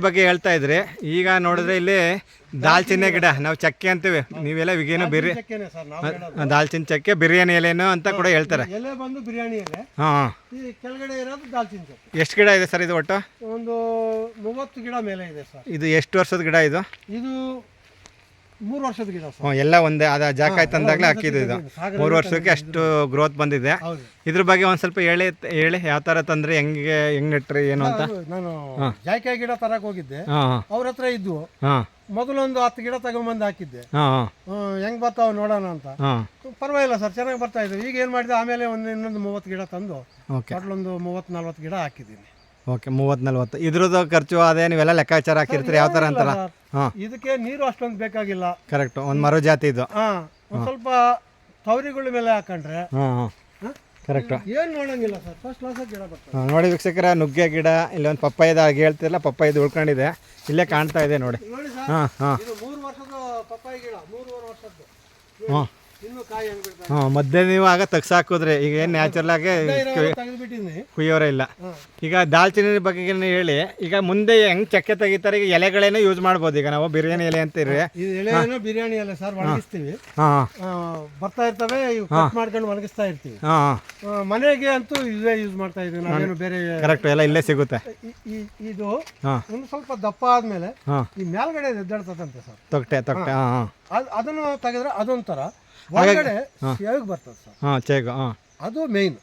ಬಗ್ಗೆ ಹೇಳ್ತಾ ಇದ್ರಿ. ಈಗ ನೋಡಿದ್ರೆ ಇಲ್ಲಿ ದಾಲ್ಚಿನ್ನೆ ಗಿಡ ನಾವು ಚಕ್ಕೆ ಅಂತೀವಿ. ನೀವೆಲ್ಲ ಈಗೇನು ಬಿರಿ ಚಕ್ಕೆನೆ ಸರ್ ನಾವು ಹೇಳೋದು. ದಾಲ್ಚಿನ್ನಿ ಚಕ್ಕೆ ಬಿರಿಯಾನಿ ಎಲೆನೋ ಅಂತ ಕೂಡ ಹೇಳ್ತಾರೆ. ಎಲೆ ಬಂದು ಬಿರಿಯಾನಿ ಎಲೆ. ಹಾಂ. ಹಾಂ ಈ ಕೆಳಗಡೆ ಇರೋದು ದಾಲ್ಚಿನ್ನಿ ಚಕ್ಕೆ. ಎಷ್ಟು ಗಿಡ ಇದೆ ಸರ್ ಇದು ಒಟ್ಟು? ಒಂದು ಮೂವತ್ತು ಗಿಡ ಮೇಲೆ ಇದೆ ಸರ್. ಇದು ಎಷ್ಟು ವರ್ಷದ ಗಿಡ ಇದು? ಇದು ಮೂರು ವರ್ಷದ ಗಿಡ ಸರ್. ಹ್ಞೂ ಎಲ್ಲ ಒಂದೇ ಅದ ಜಾಕ ತಂದಾಗಲೇ ಹಾಕಿದ್ದು ಇದು. ಸಾಗರ ಮೂರು ವರ್ಷಕ್ಕೆ ಅಷ್ಟು ಗ್ರೋತ್ ಬಂದಿದೆ. ಹೌದು. ಇದ್ರ ಬಗ್ಗೆ ಒಂದು ಸ್ವಲ್ಪ ಹೇಳಿ ಹೇಳಿ ಯಾವ ಥರ ತಂದ್ರೆ ಹೆಂಗೆ ಹೆಂಗೆ ನೆಟ್ರಿ ಏನು ಅಂತ? ಅದು ನಾನು ಜಾಯ್ಕಾಯಿ ಗಿಡ ತರಕ್ ಹೋಗಿದ್ದೆ. ಹಾಂ ಹಾಂ. ಅವ್ರ ಹತ್ರ ಇದ್ವು. ಹಾಂ. ಮೊದಲೊಂದು ಹತ್ತು ಗಿಡ ತಗೊಂಬಂದು ಹಾಕಿದ್ದೆ. ಹಾಂ ಹಾಂ. ಹ್ಮ್, ಹೆಂಗ್ ಬರ್ತಾವ ನೋಡೋಣ ಅಂತ. ಹಾಂ. ಪರವಾಗಿಲ್ಲ ಸರ್ ಚೆನ್ನಾಗಿ ಬರ್ತಾ ಇದ್ವು ಈಗ ಏನು ಮಾಡಿದೆ ಆಮೇಲೆ ಒಂದು ಇನ್ನೊಂದು ಮೂವತ್ತು ಗಿಡ ತಂದು ಓಕೆ. ಟೋಟಲ್ ಮೂವತ್ತು ನಲ್ವತ್ತು ಗಿಡ ಹಾಕಿದ್ದೀನಿ. ಓಕೆ ಮೂವತ್ತು ನಲ್ವತ್ತು. ಇದ್ರದ್ದು ಖರ್ಚು ಅದೇ ನೀವೆಲ್ಲ ಲೆಕ್ಕಾಚಾರ ಹಾಕಿರ್ತೀರಿ ಯಾವ ಥರ ಅಂತಲ್ಲ ಸರ್, ಹಾಂ. ಇದಕ್ಕೆ ನೀರು ಅಷ್ಟೊಂದು ಬೇಕಾಗಿಲ್ಲ. ಕರೆಕ್ಟ್ ಒಂದು ಮರು ಜಾತಿ ಇದು. ಹಾಂ ಒಂದ್ ಸ್ವಲ್ಪ ತವರಿಗಳ ಮೇಲೆ ಹಾಕೊಂಡ್ರೆ ಹಾಂ ಹಾಂ. ಕರೆಕ್ಟು. ಏನ್ ನೋಡಂಗಿಲ್ಲ ಸರ್ ಫಸ್ಟ್ ಕ್ಲಾಸ್ ಗಿಡ ಬರ್ತದೆ. ಹಾಂ ನೋಡಿ ವೀಕ್ಷಕರ ನುಗ್ಗೆ ಗಿಡ ಇಲ್ಲೊಂದು ಹಾಗೆ ಹೇಳ್ತಿರಲ್ಲ ಪಪ್ಪಾಯದು ಉಳ್ಕೊಂಡಿದೆ. ಇಲ್ಲೇ ಕಾಣ್ತಾ ಇದೆ ನೋಡಿ. ನೋಡಿ ಸರ್ ಹಾಂ ಹಾಂ. ಇದು ಮೂರು ವರ್ಷದ ಪಪ್ಪಾಯಿ ಗಿಡ ಮೂರುವರೆ ವರ್ಷದ್ದು. ಹಾಂ. ಹಾಂ ಮಧ್ಯೆ ನೀವು ಆಗ ತೆಗ್ಸಾಕಿದ್ರೆ ಈಗ ಏನು ನ್ಯಾಚುರಲ್ ಆಗಿ ಕುಯ್ಯೋರೇ ಇಲ್ಲ. ಈಗ ದಾಲ್ಚಿನ್ನಿ ಬಗ್ಗೆ ಹೇಳಿ ಈಗ ಮುಂದೆ ಹೆಂಗ್ ಚಕ್ಕೆ ತೆಗಿತಾರೆ ಈಗ ಎಲೆಗಳೇನೋ ಯೂಸ್ ಮಾಡ್ಬೋದು. ಈಗ ನಾವು ಬಿರಿಯಾನಿ ಎಲೆ ಅಂತೀರಿ ಬಿರಿಯಾನಿ ಎಲೆ ಸರ್ ಒಣಗಿಸ್ತೀವಿ. ಬರ್ತಾ ಇರ್ತವೆ ಮಾಡ್ಕೊಂಡು ಒಣಗಿಸ್ತಾ ಇರ್ತೀವಿ. ಮನೆಗೆ ಅಂತೂ ಇದೇ ಯೂಸ್ ಮಾಡ್ತಾ ಇದೀವಿ ನಾವೇನು ಬೇರೆ ಕರೆಕ್ಟ್ ಎಲ್ಲ ಇಲ್ಲೇ ಸಿಗುತ್ತೆ. ಇದು ಒಂದು ಸ್ವಲ್ಪ ದಪ್ಪ ಆದ್ಮೇಲೆ ಈ ಮೇಲ್ಗಡೆ ಎದ್ದಾಡ್ತದಂತೆ ಸರ್. ತೊಗಟೆ ತೊಗಟೆ. ಅದನ್ನು ತೆಗೆದ್ರೆ ಅದೊಂಥರ ಒಳಗಡೆ ಸೇವಿಗೆ ಬರ್ತದೆ ಸರ್. ಹಾಂ ಚೇಗು ಹಾಂ. ಅದು ಮೇಯ್ನ್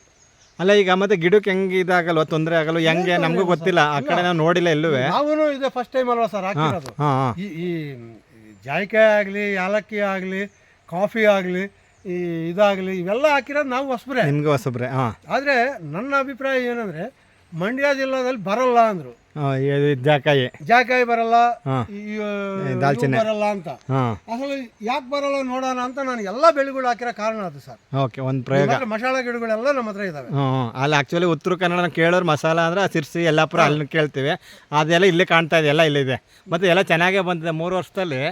ಅಲ್ಲ ಈಗ ಮತ್ತೆ ಗಿಡಕ್ಕೆ ಹೆಂಗ್ ಇದಾಗಲ್ವ? ತೊಂದರೆ ಆಗಲ್ವ? ಹೆಂಗೆ? ನಮಗೂ ಗೊತ್ತಿಲ್ಲ. ಆ ಕಡೆ ನಾವು ನೋಡಿಲ್ಲ ಎಲ್ಲೂ ನಾವು ಇದೆ ಫಸ್ಟ್ ಟೈಮ್ ಅಲ್ವಾ ಸರ್ ಹಾಕಿರೋದು? ಹಾಂ ಹಾಂ. ಈ ಈ ಜಾಯಿಕಾಯಿ ಆಗಲಿ ಯಾಲಕ್ಕಿ ಆಗಲಿ ಕಾಫಿ ಆಗಲಿ ಈ ಇದಾಗಲಿ ಇವೆಲ್ಲ ಹಾಕಿರೋದು ನಾವು ಹೊಸಬ್ರೆ. ನಿಮ್ಗೆ ಹೊಸಬ್ರೆ ಹಾಂ. ಆದರೆ ನನ್ನ ಅಭಿಪ್ರಾಯ ಏನಂದ್ರೆ ಮಂಡ್ಯ ಜಿಲ್ಲಾದಲ್ಲಿ ಬರಲ್ಲ ಅಂದ್ರು. ಜಾಕಾಯಿ. ಜಾಕಾಯಿ ಬರಲ್ಲ ದಾಲ್ಚಿನ್ನಿ. ಬರಲ್ಲ ಅಂತ. ಅಸಲು ಯಾಕೆ ಬರಲ್ಲ ನೋಡೋಣ ಅಂತ ನಾನು ಎಲ್ಲ ಬೆಳೆಗಳು ಹಾಕಿರೋ ಕಾರಣ ಅದು ಸರ್. ಓಕೆ ಒಂದು ಪ್ರಯೋಗ. ಮಸಾಲ ಗಿಡಗಳೆಲ್ಲ ನಮ್ಮ ಹತ್ರ ಇದಾವೆ. ಅಲ್ಲಿ ಆ್ಯಕ್ಚುಲಿ ಉತ್ತರ ಕನ್ನಡ ಕೇಳೋರು ಮಸಾಲ ಅಂದ್ರೆ ಸಿರ್ಸಿ ಎಲ್ಲಾಪುರ ಅಲ್ಲಿ ಕೇಳ್ತೀವಿ. ಅದೆಲ್ಲ ಇಲ್ಲೇ ಕಾಣ್ತಾ ಇದೆ ಎಲ್ಲ ಇಲ್ಲಿದೆ. ಮತ್ತು ಎಲ್ಲ ಚೆನ್ನಾಗೇ ಬಂದಿದೆ ಮೂರು ವರ್ಷದಲ್ಲಿ.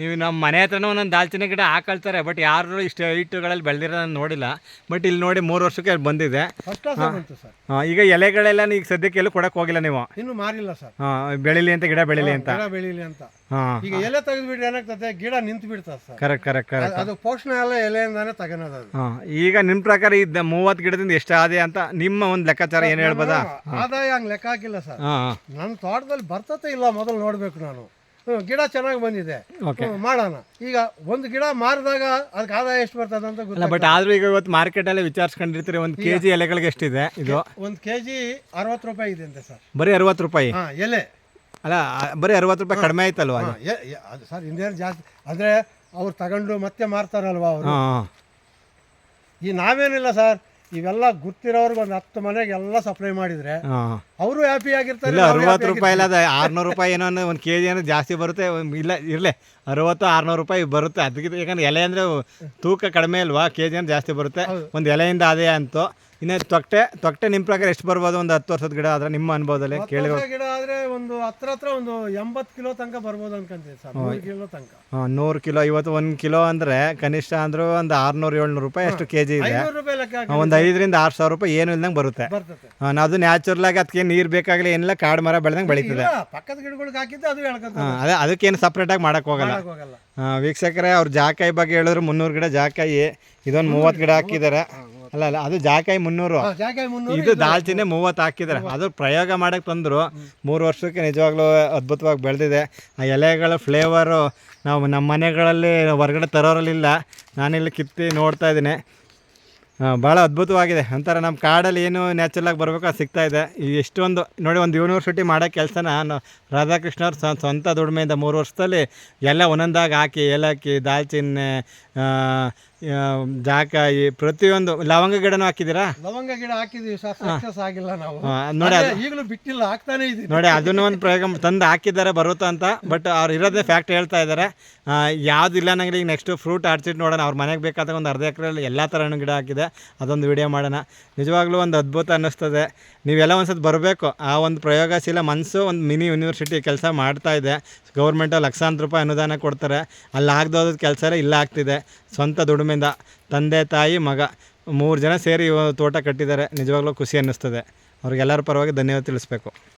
ನೀವು ನಮ್ಮ ಮನೆ ಹತ್ರನೂ ಒಂದೊಂದು ದಾಲ್ಚಿನ್ನಿ ಗಿಡ ಹಾಕೊಳ್ತಾರೆ ಬಟ್ ಯಾರು ಇಷ್ಟು ಹೈಟುಗಳಲ್ಲಿ ಬೆಳೆದಿರೋದನ್ನು ನೋಡಿಲ್ಲ. ಬಟ್ ಇಲ್ಲಿ ನೋಡಿ ಮೂರು ವರ್ಷಕ್ಕೆ ಬಂದಿದೆ. ಈಗ ಎಲೆಗಳೆಲ್ಲ ಈಗ ಸದ್ಯಕ್ಕೆ ಎಲ್ಲೂ ಕೊಡಕ್ಕೆ ಹೋಗಿಲ್ಲ ನೀವು. ಇನ್ನು ಮಾರಿಲ್ಲ ಸರ್. ಹಾ, ಬೆಳಿಲಿ ಅಂತ ಗಿಡ ಬೆಳಿಲಿ ಅಂತ. ಗಿಡ ಬೆಳೀಲಿ ಅಂತ. ಹಾಂ. ಈಗ ಎಲೆ ತೆಗೆದು ಬಿಟ್ರೆ ಏನಾಗ್ತದೆ? ಗಿಡ ನಿಂತು ಬಿಡ್ತದೆ ಸರ್ ಕರೆಕ್ಟ್ ಕರೆಕ್ಟ್ ಕರೆಕ್ಟ್ ಅದು ಪೋಷಣೆ ಎಲ್ಲ ಎಲೆಯಿಂದಾನೇ ತಗೊಳೋದು ಅದು. ಹಾಂ ಈಗ ನಿಮ್ಮ ಪ್ರಕಾರ ಇದ್ದ ಮೂವತ್ತು ಗಿಡದಿಂದ ಎಷ್ಟು ಆದೆ ಅಂತ ನಿಮ್ಮ ಒಂದು ಲೆಕ್ಕಾಚಾರ ಏನು ಹೇಳ್ಬೋದಾ? ಆದಾಯ ಹಂಗೆ ಲೆಕ್ಕ ಹಾಕಿಲ್ಲ ಸರ್. ಹಾ ಹಾಂ. ನನ್ನ ತೋಟದಲ್ಲಿ ಬರ್ತತೆ ಇಲ್ಲ ಮೊದಲು ನೋಡ್ಬೇಕು ನಾನು. ಹ್ಮ್, ಗಿಡ ಚೆನ್ನಾಗಿ ಬಂದಿದೆ. ಹ್ಮ್, ಮಾಡೋಣ. ಈಗ ಒಂದು ಗಿಡ ಮಾರಿದಾಗ ಅದಕ್ಕೆ ಆದಾಯ ಎಷ್ಟು ಬರ್ತದೆ ಅಂತ ಅಲ್ಲ ಗೊತ್ತಿಲ್ಲ ಬಟ್ ಆದ್ರೂ ಈಗ ಇವತ್ತು ಮಾರ್ಕೆಟಲ್ಲೇ ವಿಚಾರಿಸ್ಕೊಂಡಿರ್ತೀರಿ ಒಂದು ಕೆ ಜಿ ಎಲೆಗಳಿಗೆ ಎಷ್ಟಿದೆ ಇದು? ಒಂದು ಕೆ ಜಿ ಅರವತ್ತು ರೂಪಾಯಿ ಇದೆ ಅಂತೆ ಸರ್. ಬರೀ ಅರವತ್ತು ರೂಪಾಯಿ? ಹಾಂ ಎಲೆ. ಅಲ್ಲ ಆ, ಬರೀ ಅರವತ್ತು ರೂಪಾಯಿ ಕಡಿಮೆ ಆಯ್ತಲ್ವ ಅದು? ಹಾಂ ಎ- ಎ- ಅದು ಸರ್ ಇನ್ನೇನು ಜಾಸ್ತಿ ಅಂದರೆ ಅವ್ರು ತಗೊಂಡು ಮತ್ತೆ ಮಾರ್ತಾರಲ್ವಾ ಅವರು? ಹಾಂ. ಈ ನಾವೇನಿಲ್ಲ ಸರ್. ಇವೆಲ್ಲ ಗುರ್ತಿರೋರ್ಗೆ ಒಂದು ಹತ್ತು ಮನೆಗೆ ಎಲ್ಲ ಸಪ್ಲೈ ಮಾಡಿದ್ರೆ ಅವರು ಹ್ಯಾಪಿ ಆಗಿರ್ತಾರೆ ಇಲ್ಲ ಅರವತ್ತು ರೂಪಾಯಿ ಇಲ್ಲ ಅದು ಆರುನೂರು ರೂಪಾಯಿ ಏನೋ ಒಂದು- ಕೆ ಜಿ ಏನೋ ಜಾಸ್ತಿ ಬರುತ್ತೆ ಇಲ್ಲ ಇರಲಿ ಅರವತ್ತು ಆರ್ನೂರು ರೂಪಾಯಿ ಬರುತ್ತೆ. ಅದಕ್ಕೆ ಯಾಕಂದ್ರೆ ಎಲೆ ಅಂದರೆ ತೂಕ ಕಡಿಮೆ ಅಲ್ವಾ? ಕೆ ಜಿ ಜಾಸ್ತಿ ಬರುತ್ತೆ. ಒಂದು ಎಲೆಯಿಂದ ಅದೇ ಅಂತು. ಇನ್ನು ತೊಟ್ಟೆ ತೊಟ್ಟೆ ನಿಮ್ಮ ಪ್ರಕಾರ ಎಷ್ಟು ಬರ್ಬೋದು? ಒಂದು ಹತ್ತು ವರ್ಷದ ಗಿಡ ಆದರೆ ನಿಮ್ಮ ಅನುಭವದಲ್ಲಿ ಹತ್ತು ಕೇಳಿ ವರ್ಷ ಗಿಡ ಆದ್ರೆ ಒಂದು ಹತ್ರ ಹತ್ರ ಒಂದು ಎಂಬತ್ತು ಕಿಲೋ ತನಕ ಬರ್ಬೋದು ಅನ್ಕೊಂತೀವಿ ಸರ್. ನೂರು ಕಿಲೋ ತನಕ. ಹಾಂ ನೂರು ಕಿಲೋ ಇವತ್ತು ಒಂದು ಕಿಲೋ ಅಂದರೆ ಕನಿಷ್ಠ ಅಂದ್ರೆ ಒಂದು ಆರುನೂರು ಏಳ್ನೂರು ರೂಪಾಯಿ ಎಷ್ಟು ಕೆ ಜಿ ಇದೆ. ಐನೂರು ರೂಪಾಯಿ ಲೆಕ್ಕ ಹಾಕಿ ಒಂದು ಐದರಿಂದ ಆರು ಸಾವಿರ ರೂಪಾಯಿ ಏನು ಇಲ್ದಂಗೆ ಬರುತ್ತೆ. ಬರ್ತದೆ. ಅದು ನ್ಯಾಚುರಲ್ ಆಗಿ ಅದಕ್ಕೆ ನೀರು ಬೇಕಾಗಲಿ ಏನಿಲ್ಲ ಕಾಡು ಮರ ಬೆಳೆದಂಗೆ ಬೆಳೀತದೆ. ಇಲ್ಲ, ಪಕ್ಕದ ಗಿಡಗಳಿಗೆ ಹಾಕಿದ್ದೆ ಅದು ಹೇಳ್ಕೊಂತ ಹಾಂ ಅದೇ ಅದಕ್ಕೇನು ಸಪ್ರೇಟಾಗಿ ಆಗಿ ಹೋಗಲ್ಲ. ಹೋಗಲ್ಲ. ವೀಕ್ಷಕರೇ ಅವ್ರು ಜಾಕಾಯಿ ಬಗ್ಗೆ ಹೇಳಿದ್ರು ಮುನ್ನೂರು ಗಿಡ ಜಾಕಾಯಿ. ಇದೊಂದು ಮೂವತ್ತು ಗಿಡ ಹಾಕಿದ್ದಾರೆ. ಅಲ್ಲ ಅಲ್ಲ ಅದು ಜಾಕಾಯಿ ಮುನ್ನೂರು. ಇದು ದಾಲ್ಚಿನ್ನೇ ಮೂವತ್ತು ಹಾಕಿದ್ದಾರೆ ಅದು ಪ್ರಯೋಗ ಮಾಡಕ್ಕೆ ತಂದರು ಮೂರು ವರ್ಷಕ್ಕೆ ನಿಜವಾಗ್ಲೂ ಅದ್ಭುತವಾಗಿ ಬೆಳೆದಿದೆ. ಆ ಎಲೆಗಳ ಫ್ಲೇವರು ನಾವು ನಮ್ಮ ಮನೆಗಳಲ್ಲಿ ಹೊರಗಡೆ ತರೋರಲ್ಲಿಲ್ಲ. ನಾನಿಲ್ಲಿ ಕಿತ್ತಿ ನೋಡ್ತಾ ಇದ್ದೀನಿ. ಭಾಳ ಅದ್ಭುತವಾಗಿದೆ. ಒಂಥರ ನಮ್ಮ ಕಾಡಲ್ಲಿ ಏನು ನ್ಯಾಚುರಲಾಗಿ ಬರಬೇಕು ಅದು ಸಿಗ್ತಾ ಇದೆ. ಈ ಎಷ್ಟೊಂದು ನೋಡಿ ಒಂದು ಯೂನಿವರ್ಸಿಟಿ ಮಾಡೋ ನಾನು ರಾಧಾಕೃಷ್ಣ ಅವ್ರ ಸ್ವ- ಸ್ವಂತ ದುಡಿಮೆಯಿಂದ ಮೂರು ವರ್ಷದಲ್ಲಿ ಎಲ್ಲ ಒಂದೊಂದಾಗಿ ಹಾಕಿ ಏಲಕ್ಕಿ ದಾಲ್ಚಿನ್ನೆ ಜಾಕಾಯಿ ಪ್ರತಿಯೊಂದು ಲವಂಗ ಗಿಡನೂ ಹಾಕಿದ್ದೀರಾ? ಲವಂಗ ಗಿಡ ಹಾಕಿದೀವಿ ಸರ್ ಸಕ್ಸಸ್ ಆಗಿಲ್ಲ ನಾವು. ನೋಡಿ ಈಗಲೂ ಬಿಟ್ಟಿಲ್ಲ ಹಾಕ್ತಾನೆ ಇದೀವಿ ನೋಡಿ ಅದನ್ನು ಒಂದು ಪ್ರಯೋಗ ತಂದು ಹಾಕಿದ್ದಾರೆ ಬರುತ್ತಾ ಅಂತ. ಬಟ್ ಅವ್ರು ಇರೋದೇ ಫ್ಯಾಕ್ಟ್ ಹೇಳ್ತಾ ಇದ್ದಾರೆ. ಯಾವ್ದು ಇಲ್ಲ ನಂಗೆ ಈಗ ನೆಕ್ಸ್ಟ್ ಫ್ರೂಟ್ ಆಡ್ಸಿಟ್ಟು ನೋಡೋಣ. ಅವ್ರ ಮನೆಗೆ ಬೇಕಾದ ಒಂದು ಅರ್ಧ ಎಕರೆಯಲ್ಲಿ ಎಲ್ಲ ಥರ ಹಣ್ಣು ಗಿಡ ಹಾಕಿದೆ. ಅದೊಂದು ವಿಡಿಯೋ ಮಾಡೋಣ. ನಿಜವಾಗ್ಲೂ ಒಂದು ಅದ್ಭುತ ಅನ್ನಿಸ್ತದೆ. ನೀವೆಲ್ಲ ಒಂದ್ಸತಿ ಬರಬೇಕು. ಆ ಒಂದು ಪ್ರಯೋಗಶೀಲ ಮನಸ್ಸು ಒಂದು ಮಿನಿ ಯೂನಿವರ್ಸಿಟಿ ಕೆಲಸ ಮಾಡ್ತಾ ಇದೆ. ಗೌರ್ಮೆಂಟು ಲಕ್ಷಾಂತರ ರೂಪಾಯಿ ಅನುದಾನ ಕೊಡ್ತಾರೆ. ಅಲ್ಲಿ ಆಗದೋದ ಕೆಲಸ ಇಲ್ಲ ಆಗ್ತಿದೆ. ಸ್ವಂತ ದುಡಿಮೆಯಿಂದ ತಂದೆ, ತಾಯಿ, ಮಗ ಮೂರು ಜನ ಸೇರಿ ತೋಟ ಕಟ್ಟಿದ್ದಾರೆ. ನಿಜವಾಗ್ಲೂ ಖುಷಿ ಅನ್ನಿಸ್ತದೆ. ಅವ್ರಿಗೆಲ್ಲರ ಪರವಾಗಿ ಧನ್ಯವಾದ ತಿಳಿಸ್ಬೇಕು.